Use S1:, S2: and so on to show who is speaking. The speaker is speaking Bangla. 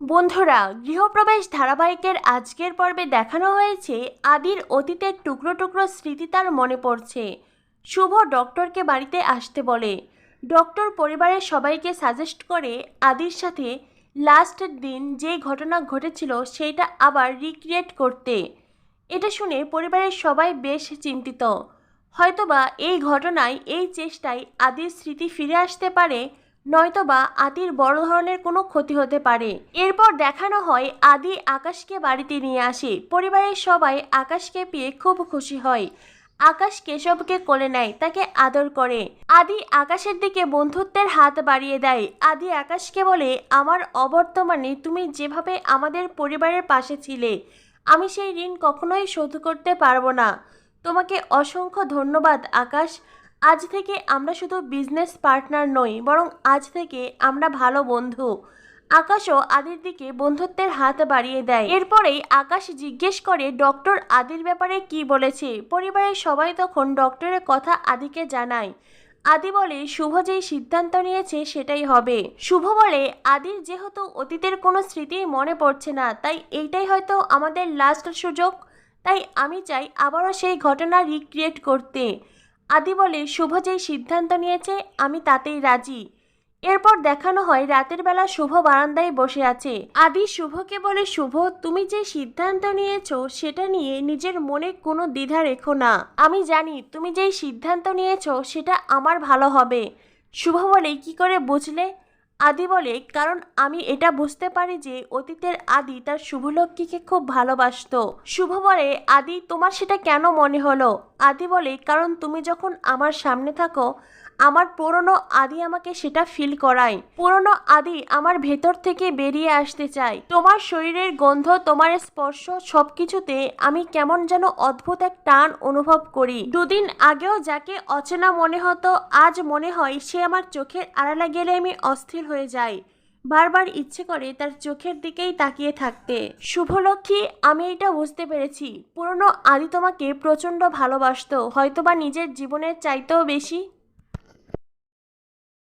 S1: বন্ধুরা, গৃহপ্রবেশ ধারাবাহিকের আজকের পর্বে দেখানো হয়েছে আদির অতীতের টুকরো টুকরো স্মৃতি তার মনে পড়ছে। শুভ ডক্টরকে বাড়িতে আসতে বলে। ডক্টর পরিবারের সবাইকে সাজেস্ট করে আদির সাথে লাস্টের দিন যে ঘটনা ঘটেছিল সেইটা আবার রিক্রিয়েট করতে। এটা শুনে পরিবারের সবাই বেশ চিন্তিত। হয়তোবা এই ঘটনায়, এই চেষ্টায় আদির স্মৃতি ফিরে আসতে পারে নয়তোবা আদির বড় ধরনের কোনো ক্ষতি হতে পারে। এরপর দেখানো হয়, আদি আকাশকে বাড়িতে নিয়ে আসে। পরিবারের সবাই আকাশকে পেয়ে খুব খুশি হয়। আকাশ কেশবকে কোলে নেয়, তাকে আদর করে। আদি আকাশের দিকে বন্ধুত্বের হাত বাড়িয়ে দেয়। আদি আকাশকে বলে, আমার অবর্তমানে তুমি যেভাবে আমাদের পরিবারের পাশে ছিলে, আমি সেই ঋণ কখনোই শোধ করতে পারব না। তোমাকে অসংখ্য ধন্যবাদ, আকাশ। আজ থেকে আমরা শুধু বিজনেস পার্টনার নই, বরং আজ থেকে আমরা ভালো বন্ধু। আকাশও আদির দিকে বন্ধুত্বের হাত বাড়িয়ে দেয়। এরপরেই আকাশ জিজ্ঞেস করে, ডক্টর আদির ব্যাপারে কি বলেছে? পরিবারের সবাই তখন ডক্টরের কথা আদিকে জানায়। আদি বলে, শুভ যেই সিদ্ধান্ত নিয়েছে সেটাই হবে। শুভ বলে, আদির যেহেতু অতীতের কোনো স্মৃতি মনে পড়ছে না, তাই এইটাই হয়তো আমাদের লাস্ট সুযোগ। তাই আমি চাই আবারও সেই ঘটনা রিক্রিয়েট করতে। আদি বলে শুভ যেই সিদ্ধান্ত নিয়েছে, আমি তাতেই রাজি। এরপর দেখানো হয় রাতের বেলা শুভ বারান্দায় বসে আছে। আদি, শুভকে বলে, শুভ, তুমি যে সিদ্ধান্ত নিয়েছো, সেটা নিয়ে নিজের মনে কোনো দ্বিধা রেখো না। আমি জানি তুমি যেই সিদ্ধান্ত নিয়েছো, সেটা আমার ভালো হবে। শুভ বলে, কি করে বুঝলে? আদি বলে, কারণ আমি এটা বুঝতে পারি যে অতীতের আদি তার শুভলক্ষ্মীকে খুব ভালোবাসত। শুভ বলে, আদি তোমার সেটা কেন মনে হলো? আদি বলে, কারণ তুমি যখন আমার সামনে থাকো আমার পুরনো আদি আমাকে সেটা ফিল করায়। পুরনো আদি আমার ভেতর থেকে বেরিয়ে আসতে চায়। তোমার শরীরের গন্ধ, তোমার স্পর্শ সবকিছুতে আমি কেমন যেন অদ্ভুত এক টান অনুভব করি। দুদিন আগেও যাকে অচেনা মনে হতো, আজ মনে হয় সে আমার চোখের আড়ালে গেলে আমি অস্থির হয়ে যাই। বারবার ইচ্ছে করে তার চোখের দিকেই তাকিয়ে থাকতে। শুভলক্ষ্মী, আমি এটা বুঝতে পেরেছি। পুরনো আদি তোমাকে প্রচণ্ড ভালোবাসতো, হয়তোবা নিজের জীবনের চাইতেও বেশি।